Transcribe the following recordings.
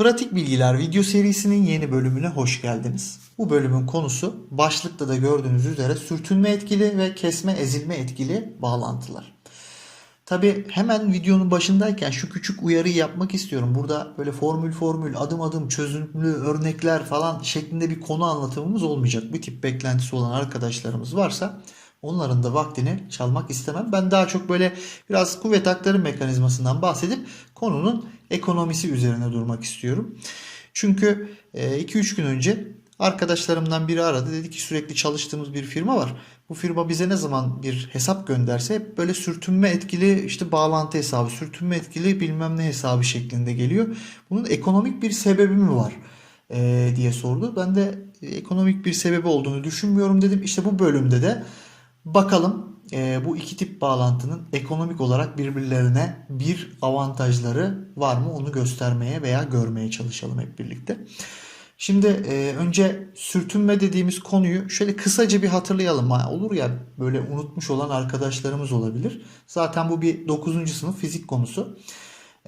Pratik Bilgiler video serisinin yeni bölümüne hoş geldiniz. Bu bölümün konusu başlıkta da gördüğünüz üzere sürtünme etkili ve kesme ezilme etkili bağlantılar. Tabi hemen videonun başındayken şu küçük uyarıyı yapmak istiyorum. Burada böyle formül formül adım adım çözümlü örnekler falan şeklinde bir konu anlatımımız olmayacak. Bu tip beklentisi olan arkadaşlarımız varsa onların da vaktini çalmak istemem. Ben daha çok böyle biraz kuvvet aktarım mekanizmasından bahsedip konunun ekonomisi üzerine durmak istiyorum. Çünkü 2-3 gün önce arkadaşlarımdan biri aradı. Dedi ki sürekli çalıştığımız bir firma var. Bu firma bize ne zaman bir hesap gönderse hep böyle sürtünme etkili işte bağlantı hesabı, sürtünme etkili bilmem ne hesabı şeklinde geliyor. Bunun ekonomik bir sebebi mi var Ee, diye sordu. Ben de e, ekonomik bir sebebi olduğunu düşünmüyorum dedim. İşte bu bölümde de bakalım e, bu iki tip bağlantının ekonomik olarak birbirlerine bir avantajları var mı onu göstermeye veya görmeye çalışalım hep birlikte. Şimdi e, önce sürtünme dediğimiz konuyu şöyle kısaca bir hatırlayalım. Ha, olur ya böyle unutmuş olan arkadaşlarımız olabilir. Zaten bu bir 9. sınıf fizik konusu.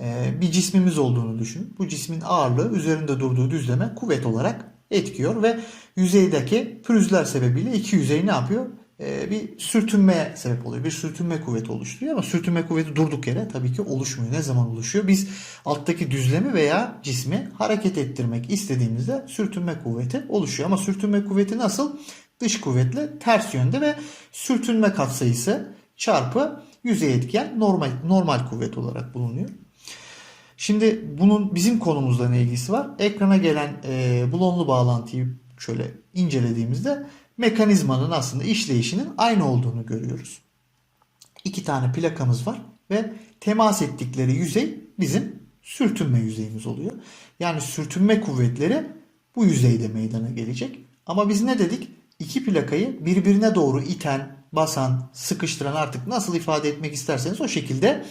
E, bir cismimiz olduğunu düşünün. Bu cismin ağırlığı üzerinde durduğu düzleme kuvvet olarak etkiyor ve yüzeydeki pürüzler sebebiyle iki yüzey ne yapıyor? E, bir sürtünmeye sebep oluyor. Bir sürtünme kuvveti oluşturuyor ama sürtünme kuvveti durduk yere tabii ki oluşmuyor. Ne zaman oluşuyor? Biz alttaki düzlemi veya cismi hareket ettirmek istediğimizde sürtünme kuvveti oluşuyor. Ama sürtünme kuvveti nasıl? Dış kuvvetle ters yönde ve sürtünme katsayısı çarpı yüzey etken normal normal kuvvet olarak bulunuyor. Şimdi bunun bizim konumuzla ne ilgisi var? Ekrana gelen e, bulonlu bağlantıyı şöyle incelediğimizde mekanizmanın aslında işleyişinin aynı olduğunu görüyoruz. İki tane plakamız var ve temas ettikleri yüzey bizim sürtünme yüzeyimiz oluyor. Yani sürtünme kuvvetleri bu yüzeyde meydana gelecek. Ama biz ne dedik? İki plakayı birbirine doğru iten, basan, sıkıştıran artık nasıl ifade etmek isterseniz o şekilde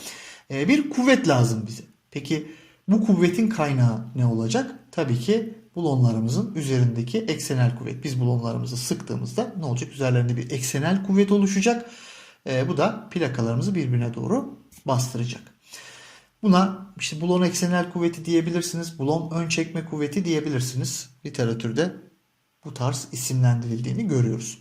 e, bir kuvvet lazım bize. Peki bu kuvvetin kaynağı ne olacak? Tabii ki bulonlarımızın üzerindeki eksenel kuvvet. Biz bulonlarımızı sıktığımızda ne olacak? Üzerlerinde bir eksenel kuvvet oluşacak. E, bu da plakalarımızı birbirine doğru bastıracak. Buna işte bulon eksenel kuvveti diyebilirsiniz. Bulon ön çekme kuvveti diyebilirsiniz. Literatürde bu tarz isimlendirildiğini görüyoruz.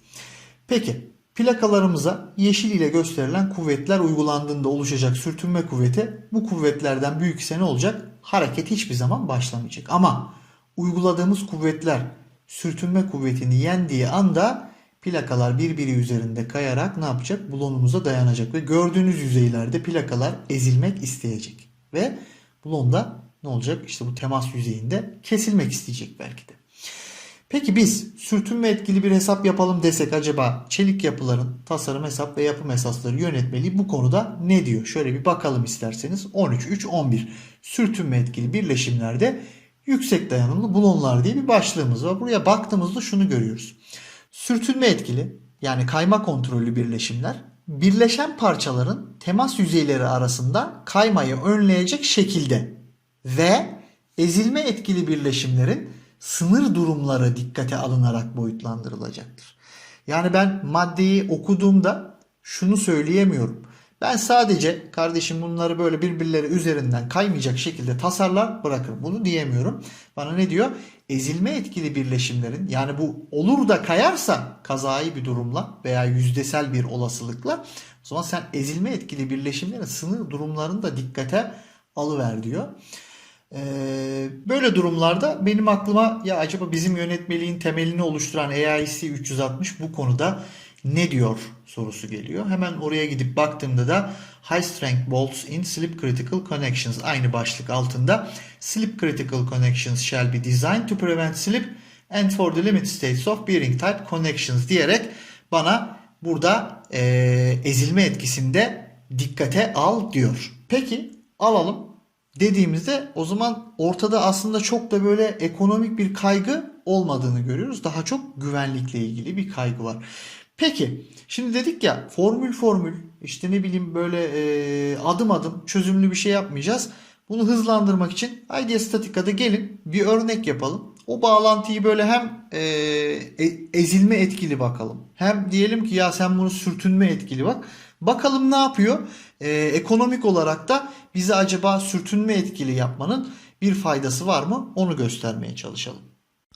Peki plakalarımıza yeşil ile gösterilen kuvvetler uygulandığında oluşacak sürtünme kuvveti bu kuvvetlerden büyük ise ne olacak? Hareket hiçbir zaman başlamayacak. Ama uyguladığımız kuvvetler sürtünme kuvvetini yendiği anda plakalar birbiri üzerinde kayarak ne yapacak? Bulonumuza dayanacak ve gördüğünüz yüzeylerde plakalar ezilmek isteyecek. Ve bulonda ne olacak? İşte bu temas yüzeyinde kesilmek isteyecek belki de. Peki biz sürtünme etkili bir hesap yapalım desek acaba çelik yapıların tasarım hesap ve yapım esasları yönetmeliği bu konuda ne diyor? Şöyle bir bakalım isterseniz 13 3 11 sürtünme etkili birleşimlerde yüksek dayanımlı bulonlar diye bir başlığımız var. Buraya baktığımızda şunu görüyoruz. Sürtünme etkili yani kayma kontrollü birleşimler birleşen parçaların temas yüzeyleri arasında kaymayı önleyecek şekilde ve ezilme etkili birleşimlerin sınır durumları dikkate alınarak boyutlandırılacaktır. Yani ben maddeyi okuduğumda şunu söyleyemiyorum. Ben sadece kardeşim bunları böyle birbirleri üzerinden kaymayacak şekilde tasarlar bırakırım. Bunu diyemiyorum. Bana ne diyor? Ezilme etkili birleşimlerin yani bu olur da kayarsa kazayı bir durumla veya yüzdesel bir olasılıkla o zaman sen ezilme etkili birleşimlerin sınır durumlarını da dikkate alıver diyor. Ee, böyle durumlarda benim aklıma ya acaba bizim yönetmeliğin temelini oluşturan AIC 360 bu konuda ne diyor sorusu geliyor. Hemen oraya gidip baktığımda da High Strength Bolts in Slip Critical Connections aynı başlık altında Slip Critical Connections shall be designed to prevent slip and for the limited states of bearing type connections diyerek bana burada e, ezilme etkisinde dikkate al diyor. Peki alalım dediğimizde o zaman ortada aslında çok da böyle ekonomik bir kaygı olmadığını görüyoruz. Daha çok güvenlikle ilgili bir kaygı var. Peki şimdi dedik ya formül formül işte ne bileyim böyle e, adım adım çözümlü bir şey yapmayacağız. Bunu hızlandırmak için Idea Statica'da gelin bir örnek yapalım. O bağlantıyı böyle hem e, e, ezilme etkili bakalım. Hem diyelim ki ya sen bunu sürtünme etkili bak. Bakalım ne yapıyor? E, ekonomik olarak da bize acaba sürtünme etkili yapmanın bir faydası var mı onu göstermeye çalışalım.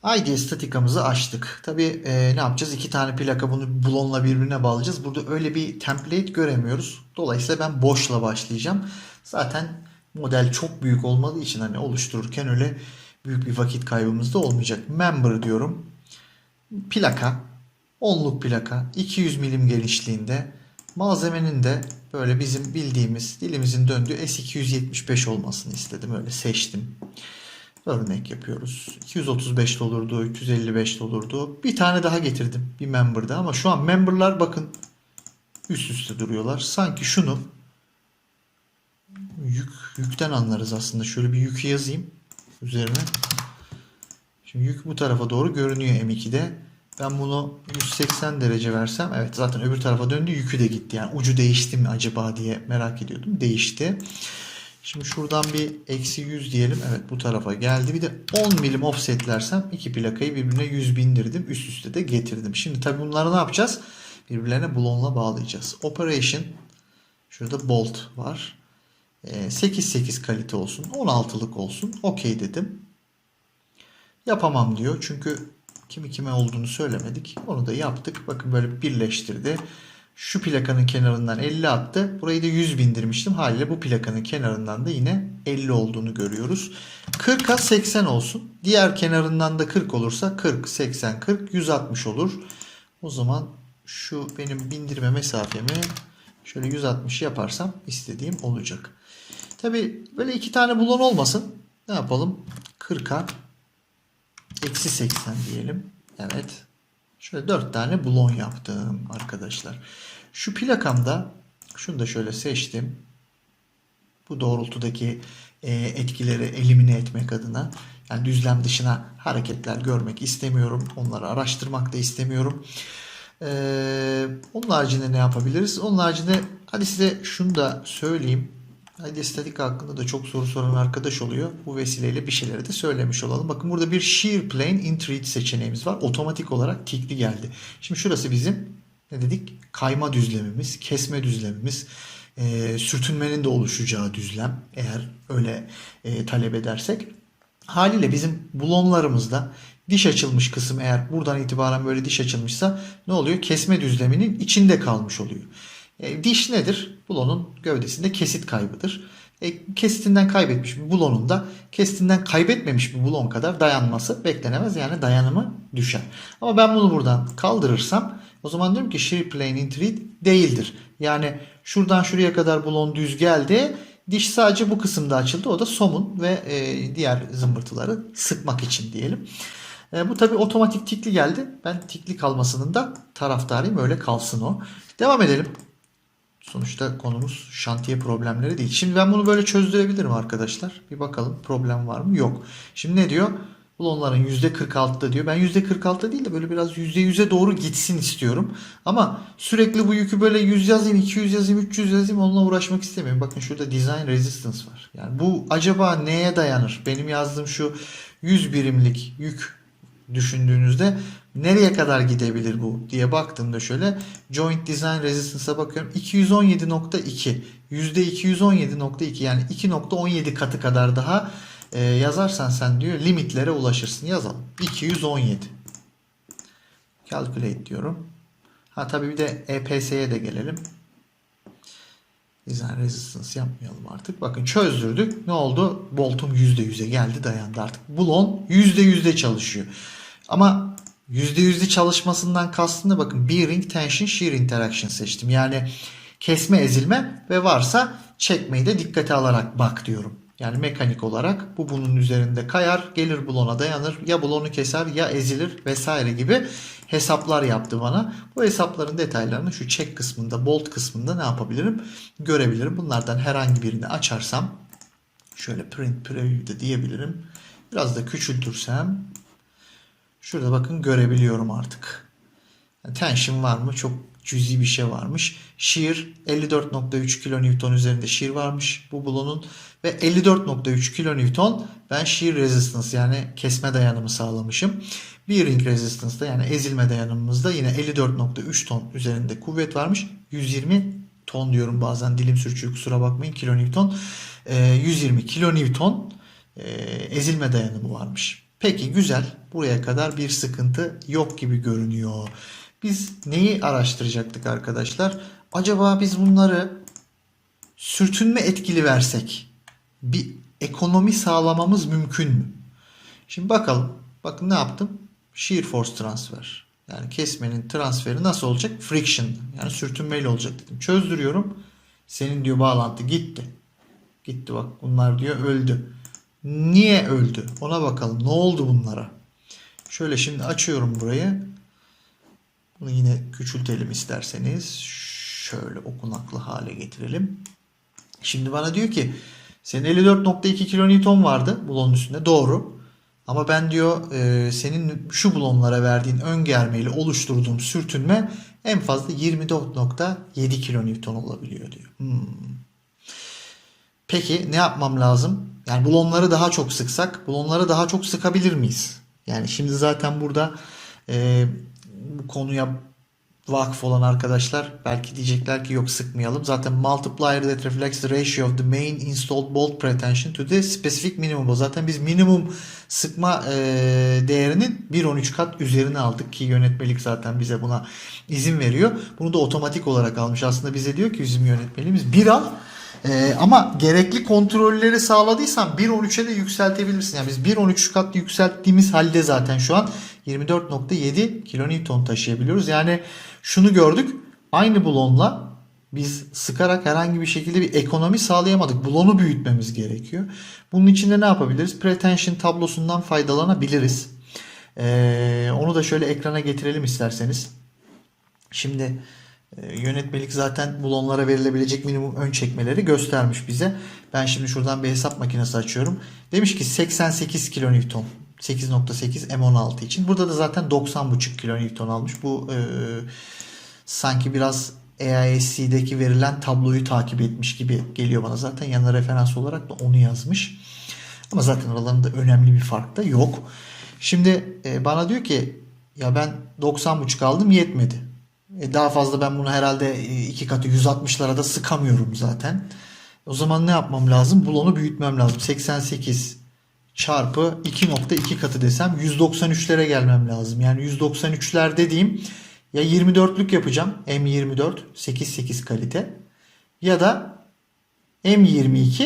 ID statikamızı açtık. Tabii e, ne yapacağız? İki tane plaka bunu bulonla birbirine bağlayacağız. Burada öyle bir template göremiyoruz. Dolayısıyla ben boşla başlayacağım. Zaten model çok büyük olmadığı için hani oluştururken öyle büyük bir vakit kaybımız da olmayacak. Member diyorum. Plaka. Onluk plaka. 200 milim genişliğinde. Malzemenin de böyle bizim bildiğimiz dilimizin döndüğü S275 olmasını istedim. Öyle seçtim. Örnek yapıyoruz. 235 de olurdu, 355 de olurdu. Bir tane daha getirdim bir member'da ama şu an member'lar bakın üst üste duruyorlar. Sanki şunu yük yükten anlarız aslında. Şöyle bir yükü yazayım üzerine. Şimdi yük bu tarafa doğru görünüyor M2'de. Ben bunu 180 derece versem evet zaten öbür tarafa döndü yükü de gitti. Yani ucu değişti mi acaba diye merak ediyordum. Değişti. Şimdi şuradan bir eksi 100 diyelim. Evet bu tarafa geldi. Bir de 10 milim offsetlersem iki plakayı birbirine 100 bindirdim. Üst üste de getirdim. Şimdi tabi bunları ne yapacağız? Birbirlerine blownla bağlayacağız. Operation şurada bolt var. 8-8 kalite olsun. 16'lık olsun. Okey dedim. Yapamam diyor. Çünkü kimi kime olduğunu söylemedik. Onu da yaptık. Bakın böyle birleştirdi. Şu plakanın kenarından 50 attı. Burayı da 100 bindirmiştim. Haliyle bu plakanın kenarından da yine 50 olduğunu görüyoruz. 40'a 80 olsun. Diğer kenarından da 40 olursa 40, 80, 40, 160 olur. O zaman şu benim bindirme mesafemi şöyle 160 yaparsam istediğim olacak. Tabi böyle iki tane bulon olmasın. Ne yapalım? 40'a eksi 80 diyelim. Evet. Şöyle 4 tane bulon yaptım arkadaşlar. Şu plakamda şunu da şöyle seçtim. Bu doğrultudaki e, etkileri elimine etmek adına yani düzlem dışına hareketler görmek istemiyorum. Onları araştırmak da istemiyorum. Ee, onun haricinde ne yapabiliriz? Onun haricinde hadi size şunu da söyleyeyim. Hadi estetik hakkında da çok soru soran arkadaş oluyor. Bu vesileyle bir şeyleri de söylemiş olalım. Bakın burada bir shear plane intreat seçeneğimiz var. Otomatik olarak tikli geldi. Şimdi şurası bizim ne dedik? Kayma düzlemimiz, kesme düzlemimiz, e, sürtünmenin de oluşacağı düzlem eğer öyle e, talep edersek. Haliyle bizim bulonlarımızda diş açılmış kısım eğer buradan itibaren böyle diş açılmışsa ne oluyor? Kesme düzleminin içinde kalmış oluyor. E, diş nedir? Bulonun gövdesinde kesit kaybıdır. E, kesitinden kaybetmiş bir bulonun da kesitinden kaybetmemiş bir bulon kadar dayanması beklenemez. Yani dayanımı düşer. Ama ben bunu buradan kaldırırsam o zaman diyorum ki shear plane intreat değildir. Yani şuradan şuraya kadar bulon düz geldi. Diş sadece bu kısımda açıldı. O da somun ve e, diğer zımbırtıları sıkmak için diyelim. E, bu tabi otomatik tikli geldi. Ben tikli kalmasının da taraftarıyım. Öyle kalsın o. Devam edelim. Sonuçta konumuz şantiye problemleri değil. Şimdi ben bunu böyle çözdürebilirim arkadaşlar. Bir bakalım problem var mı? Yok. Şimdi ne diyor? Bulonların %46'da diyor. Ben %46'da değil de böyle biraz %100'e doğru gitsin istiyorum. Ama sürekli bu yükü böyle 100 yazayım, 200 yazayım, 300 yazayım onunla uğraşmak istemiyorum. Bakın şurada design resistance var. Yani bu acaba neye dayanır? Benim yazdığım şu 100 birimlik yük düşündüğünüzde nereye kadar gidebilir bu diye baktığımda şöyle Joint Design Resistance'a bakıyorum. 217.2 %217.2 yani 2.17 katı kadar daha e, yazarsan sen diyor limitlere ulaşırsın. Yazalım. 217. Calculate diyorum. Ha tabii bir de EPS'ye de gelelim. Design Resistance yapmayalım artık. Bakın çözdürdük. Ne oldu? Boltum %100'e geldi dayandı artık. Bulon %100'de çalışıyor. Ama %100'de çalışmasından kastım da bakın bearing, tension, shear interaction seçtim. Yani kesme, ezilme ve varsa çekmeyi de dikkate alarak bak diyorum. Yani mekanik olarak bu bunun üzerinde kayar, gelir bulona dayanır, ya bulonu keser ya ezilir vesaire gibi hesaplar yaptı bana. Bu hesapların detaylarını şu check kısmında, bolt kısmında ne yapabilirim? Görebilirim. Bunlardan herhangi birini açarsam şöyle print preview'de diyebilirim. Biraz da küçültürsem şurada bakın görebiliyorum artık. Yani tension var mı? Çok cüzi bir şey varmış. Shear 54.3 kilonewton üzerinde shear varmış bu bulonun ve 54.3 kilonewton ben shear resistance yani kesme dayanımı sağlamışım. Bearing resistance'da yani ezilme dayanımımızda yine 54.3 ton üzerinde kuvvet varmış. 120 ton diyorum bazen dilim sürçüyor kusura bakmayın kilonewton. Ee, 120 kilonewton e, ezilme dayanımı varmış. Peki güzel. Buraya kadar bir sıkıntı yok gibi görünüyor. Biz neyi araştıracaktık arkadaşlar? Acaba biz bunları sürtünme etkili versek bir ekonomi sağlamamız mümkün mü? Şimdi bakalım. Bakın ne yaptım? Shear force transfer. Yani kesmenin transferi nasıl olacak? Friction. Yani sürtünmeyle olacak dedim. Çözdürüyorum. Senin diyor bağlantı gitti. Gitti bak bunlar diyor öldü. Niye öldü? Ona bakalım. Ne oldu bunlara? Şöyle şimdi açıyorum burayı. Bunu yine küçültelim isterseniz. Şöyle okunaklı hale getirelim. Şimdi bana diyor ki senin 54.2 kilonewton vardı bloğun üstünde. Doğru. Ama ben diyor e, senin şu blonlara verdiğin ön germeyle oluşturduğum sürtünme en fazla 24.7 kilonewton olabiliyor diyor. Hmm. Peki ne yapmam lazım? Yani blonları daha çok sıksak blonları daha çok sıkabilir miyiz? Yani şimdi zaten burada e, bu konuya vakıf olan arkadaşlar belki diyecekler ki yok sıkmayalım. Zaten multiplier that reflects the ratio of the main installed bolt pretension to the specific minimum. Zaten biz minimum sıkma e, değerinin 1.13 kat üzerine aldık ki yönetmelik zaten bize buna izin veriyor. Bunu da otomatik olarak almış. Aslında bize diyor ki bizim yönetmeliğimiz bir al ee, ama gerekli kontrolleri sağladıysan 1.13'e de yükseltebilirsin. Yani biz 1.13 kat yükselttiğimiz halde zaten şu an 24.7 kilonewton taşıyabiliyoruz. Yani şunu gördük. Aynı blonla biz sıkarak herhangi bir şekilde bir ekonomi sağlayamadık. Blonu büyütmemiz gerekiyor. Bunun için de ne yapabiliriz? Pretension tablosundan faydalanabiliriz. Ee, onu da şöyle ekrana getirelim isterseniz. Şimdi e, yönetmelik zaten blonlara verilebilecek minimum ön çekmeleri göstermiş bize. Ben şimdi şuradan bir hesap makinesi açıyorum. Demiş ki 88 kilonewton. 8.8 M16 için. Burada da zaten 90.5 kilonewton almış. Bu e, sanki biraz AISC'deki verilen tabloyu takip etmiş gibi geliyor bana. Zaten yanına referans olarak da onu yazmış. Ama zaten aralarında önemli bir fark da yok. Şimdi e, bana diyor ki ya ben 90.5 aldım yetmedi. E, daha fazla ben bunu herhalde e, iki katı 160'lara da sıkamıyorum zaten. O zaman ne yapmam lazım? Blonu büyütmem lazım. 88 çarpı 2.2 katı desem 193'lere gelmem lazım. Yani 193'ler dediğim ya 24'lük yapacağım. M24 8.8 kalite ya da M22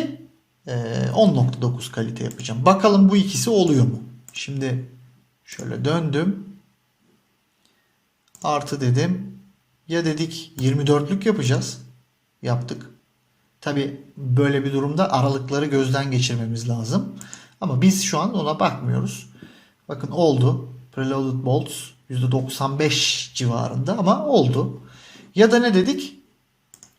e, 10.9 kalite yapacağım. Bakalım bu ikisi oluyor mu? Şimdi şöyle döndüm. Artı dedim. Ya dedik 24'lük yapacağız. Yaptık. Tabi böyle bir durumda aralıkları gözden geçirmemiz lazım. Ama biz şu an ona bakmıyoruz. Bakın oldu. Preloaded bolts %95 civarında ama oldu. Ya da ne dedik?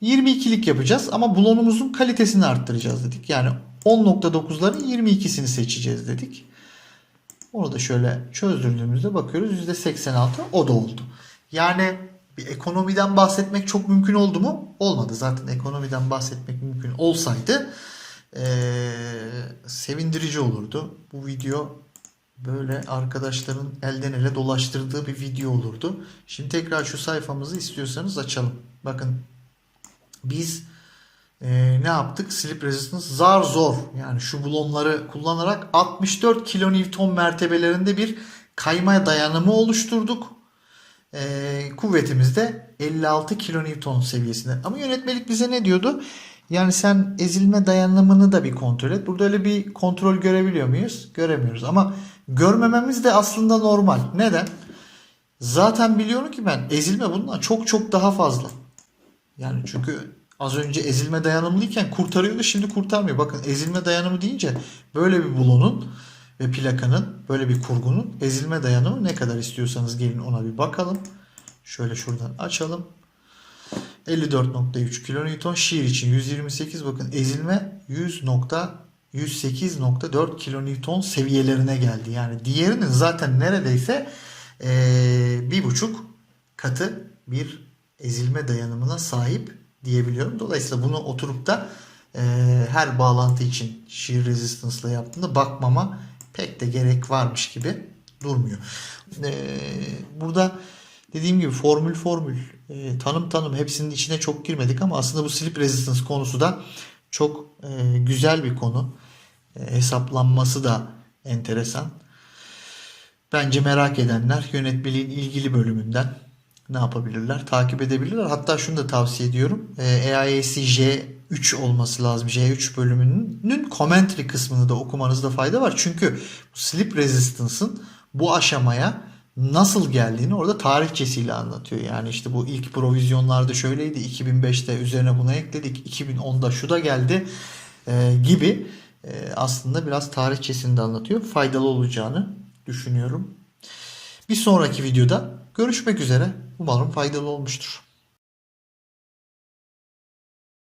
22'lik yapacağız ama blonumuzun kalitesini arttıracağız dedik. Yani 10.9'ların 22'sini seçeceğiz dedik. Onu da şöyle çözdürdüğümüzde bakıyoruz %86 o da oldu. Yani bir ekonomiden bahsetmek çok mümkün oldu mu? Olmadı. Zaten ekonomiden bahsetmek mümkün olsaydı ee, sevindirici olurdu. Bu video böyle arkadaşların elden ele dolaştırdığı bir video olurdu. Şimdi tekrar şu sayfamızı istiyorsanız açalım. Bakın biz e, ne yaptık? Slip resistance zar zor. Yani şu blonları kullanarak 64 kilonewton mertebelerinde bir kayma dayanımı oluşturduk. E, kuvvetimiz de 56 kilonewton seviyesinde. Ama yönetmelik bize ne diyordu? Yani sen ezilme dayanımını da bir kontrol et. Burada öyle bir kontrol görebiliyor muyuz? Göremiyoruz. Ama görmememiz de aslında normal. Neden? Zaten biliyorum ki ben ezilme bundan çok çok daha fazla. Yani çünkü az önce ezilme dayanımlıyken kurtarıyordu şimdi kurtarmıyor. Bakın ezilme dayanımı deyince böyle bir bulunun ve plakanın böyle bir kurgunun ezilme dayanımı ne kadar istiyorsanız gelin ona bir bakalım. Şöyle şuradan açalım. 54.3 kilonewton shear için 128 bakın ezilme 100.108.4 kilonewton seviyelerine geldi. Yani diğerinin zaten neredeyse bir buçuk katı bir ezilme dayanımına sahip diyebiliyorum. Dolayısıyla bunu oturup da her bağlantı için shear resistance ile yaptığında bakmama pek de gerek varmış gibi durmuyor. E, burada dediğim gibi formül formül e, tanım tanım hepsinin içine çok girmedik ama aslında bu slip resistance konusu da çok e, güzel bir konu. e, hesaplanması da enteresan. Bence merak edenler yönetmeliğin ilgili bölümünden ne yapabilirler? Takip edebilirler. Hatta şunu da tavsiye ediyorum. E, EIAC J3 olması lazım. J3 bölümünün commentary kısmını da okumanızda fayda var. Çünkü slip resistance'ın bu aşamaya nasıl geldiğini orada tarihçesiyle anlatıyor. Yani işte bu ilk provizyonlarda şöyleydi. 2005'te üzerine bunu ekledik. 2010'da şu da geldi e, gibi e, aslında biraz tarihçesini de anlatıyor. Faydalı olacağını düşünüyorum. Bir sonraki videoda görüşmek üzere. Umarım faydalı olmuştur.